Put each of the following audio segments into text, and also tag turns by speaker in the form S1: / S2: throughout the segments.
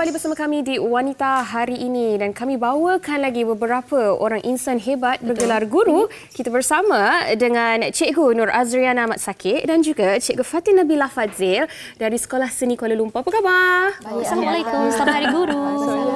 S1: kembali bersama kami di Wanita hari ini dan kami bawakan lagi beberapa orang insan hebat bergelar guru. Kita bersama dengan Cikgu Nur Azriana Ahmad Sakit dan juga Cikgu Fatin Nabila Fadzil dari Sekolah Seni Kuala Lumpur. Apa khabar?
S2: Baik, Assalamualaikum. Selamat Hari Guru.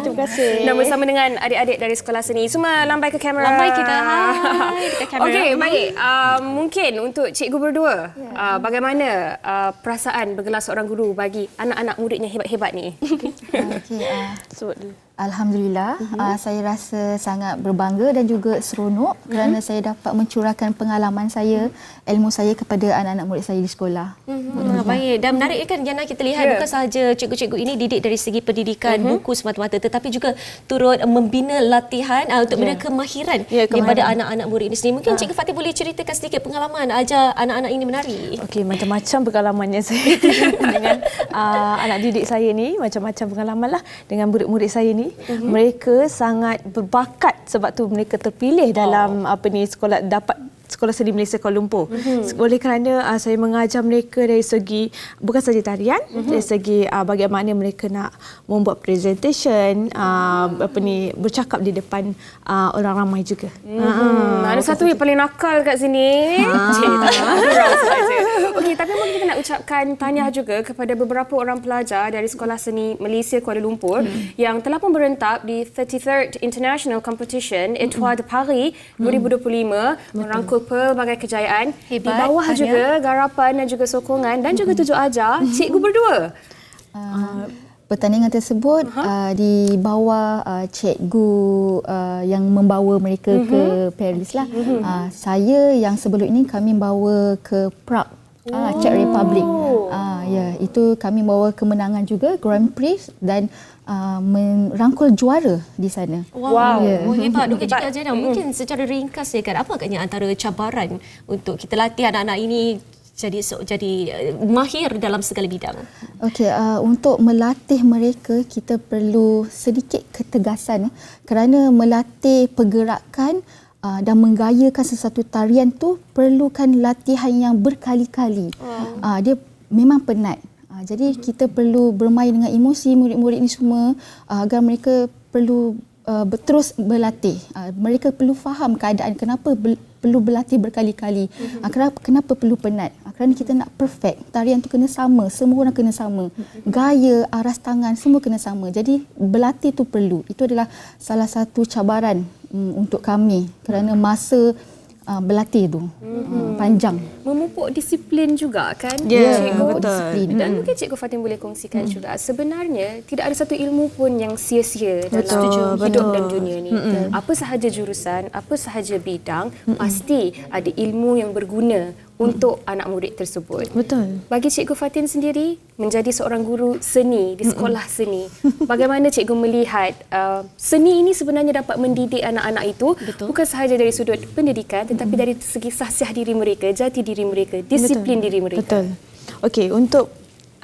S3: Terima kasih.
S1: Dan bersama dengan adik-adik dari Sekolah Seni. Semua lambai ke kamera.
S2: Lambai kita. Hai dekat kamera.
S1: Okey, baik. Uh, mungkin untuk cikgu berdua, uh, bagaimana uh, perasaan bergelar seorang guru bagi anak-anak muridnya hebat-hebat ni?
S4: Okey, uh,
S3: Sebut dulu.
S4: Alhamdulillah, uh-huh. uh, saya rasa sangat berbangga dan juga seronok uh-huh. kerana saya dapat mencurahkan pengalaman saya, ilmu saya kepada anak-anak murid saya di sekolah.
S2: Hmm, baik. Dan menarik kan Jana kita lihat
S1: Ya.
S2: bukan sahaja cikgu-cikgu ini didik dari segi pendidikan buku semata-mata tetapi juga turut membina latihan uh, untuk membina kemahiran
S3: Ya,
S2: daripada
S3: kemahiran.
S2: anak-anak murid ini sendiri. Mungkin Cikgu Fatih boleh ceritakan sedikit pengalaman ajar anak-anak ini menari.
S3: Okey, macam-macam pengalamannya saya dengan uh, anak didik saya ni, macam-macam pengalaman lah dengan murid-murid saya ni. Uh-huh. Mereka sangat berbakat sebab tu mereka terpilih dalam apa ni sekolah dapat Sekolah Seni Malaysia Kuala Lumpur. Mm-hmm. Oleh kerana uh, saya mengajar mereka dari segi bukan saja tarian, mm-hmm. dari segi uh, bagaimana mereka nak membuat presentation, uh, apa ni bercakap di depan uh, orang ramai juga.
S1: Hmm, ada satu yang paling nakal kat sini. Cik. Okey, tapi mungkin kita nak ucapkan tahniah juga kepada beberapa orang pelajar dari Sekolah Seni Malaysia Kuala Lumpur yang telah pun berentak di 33rd International Competition Etoile de Paris 2025 merangkul pelbagai kejayaan. Di
S2: Hebat,
S1: bawah
S2: tahniah.
S1: juga garapan dan juga sokongan dan juga tujuh ajar cikgu berdua.
S4: Uh, pertandingan tersebut uh, di bawah uh, cikgu uh, yang membawa mereka uh-huh. ke Paris lah. Uh-huh. Uh, saya yang sebelum ini kami bawa ke Prague. Ah, Czech Republic. Ah, ya, itu kami bawa kemenangan juga Grand Prix dan uh, merangkul juara di sana.
S2: Wow,
S4: Ya.
S2: oh, hebat. Okey, Cikgu Azana, mungkin secara ringkas ya kan, apa agaknya antara cabaran untuk kita latih anak-anak ini jadi so, jadi uh, mahir dalam segala bidang?
S4: Okey, uh, untuk melatih mereka kita perlu sedikit ketegasan eh, kerana melatih pergerakan uh, dan menggayakan sesuatu tarian tu perlukan latihan yang berkali-kali. Uh, dia memang penat. Uh, jadi kita perlu bermain dengan emosi murid-murid ini semua uh, agar mereka perlu uh, terus berlatih. Uh, mereka perlu faham keadaan kenapa ber- perlu berlatih berkali-kali. Uh, kenapa, kenapa perlu penat? Uh, kerana kita nak perfect. Tarian tu kena sama, semua orang kena sama. Gaya, aras tangan semua kena sama. Jadi berlatih tu perlu. Itu adalah salah satu cabaran um, untuk kami kerana masa uh, berlatih tu uh, panjang.
S1: Memupuk disiplin juga kan
S3: Ya,
S1: cikgu?
S3: betul.
S4: Disiplin.
S1: Dan mungkin Cikgu Fatin boleh kongsikan juga sebenarnya tidak ada satu ilmu pun yang sia-sia dalam
S3: Betul,
S1: hidup
S3: betul.
S1: dan dunia ni. Apa sahaja jurusan, apa sahaja bidang, pasti ada ilmu yang berguna untuk anak murid tersebut.
S3: Betul.
S1: Bagi Cikgu Fatin sendiri menjadi seorang guru seni di sekolah seni, bagaimana Cikgu melihat uh, seni ini sebenarnya dapat mendidik anak-anak itu
S2: Betul.
S1: bukan sahaja dari sudut pendidikan tetapi dari segi sahsiah diri mereka, jati diri mereka, disiplin
S3: Betul.
S1: diri mereka.
S3: Betul. Okey, untuk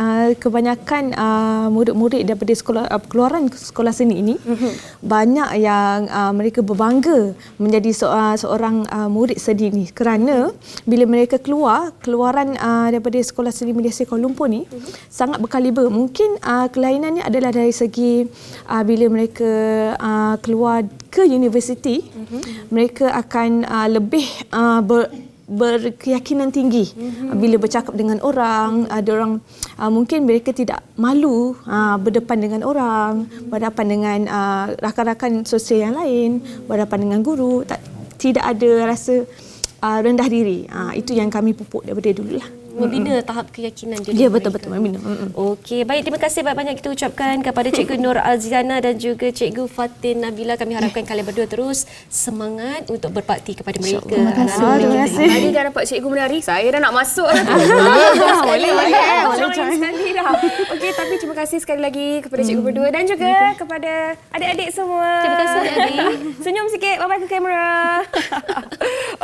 S3: uh, kebanyakan uh, murid-murid daripada sekolah uh, keluaran sekolah seni ini mm-hmm. banyak yang uh, mereka berbangga menjadi so, uh, seorang uh, murid seni ni kerana bila mereka keluar keluaran uh, daripada sekolah seni Malaysia Kuala Lumpur ni mm-hmm. sangat berkaliber. Mungkin uh, kelainannya adalah dari segi uh, bila mereka uh, keluar ke universiti mm-hmm. mereka akan uh, lebih uh, ber, berkeyakinan tinggi. Mm-hmm. bila bercakap dengan orang ada orang uh, mungkin mereka tidak malu uh, berdepan dengan orang berhadapan dengan uh, rakan-rakan sosial yang lain berhadapan dengan guru tak tidak ada rasa uh, rendah diri. Uh, itu yang kami pupuk daripada dulu
S2: Membina tahap keyakinan diri
S3: ya
S2: mereka.
S3: betul betul membina Mm-mm.
S2: Okey, baik terima kasih banyak-banyak kita ucapkan kepada Cikgu Nur Alziana dan juga Cikgu Fatin Nabila. Kami harapkan kalian berdua terus semangat untuk berbakti kepada mereka.
S4: Terima kasih.
S2: Anak-anak
S3: Terima kasih.
S1: Tadi dah dapat cikgu menari, saya dah nak masuk dah tu.
S3: boleh, boleh, eh, boleh
S1: Join
S3: join.
S1: sekali dah. Okey, tapi terima kasih sekali lagi kepada cikgu berdua dan juga kepada adik-adik semua.
S2: Terima kasih, adik-adik.
S1: Senyum sikit, bye-bye ke kamera.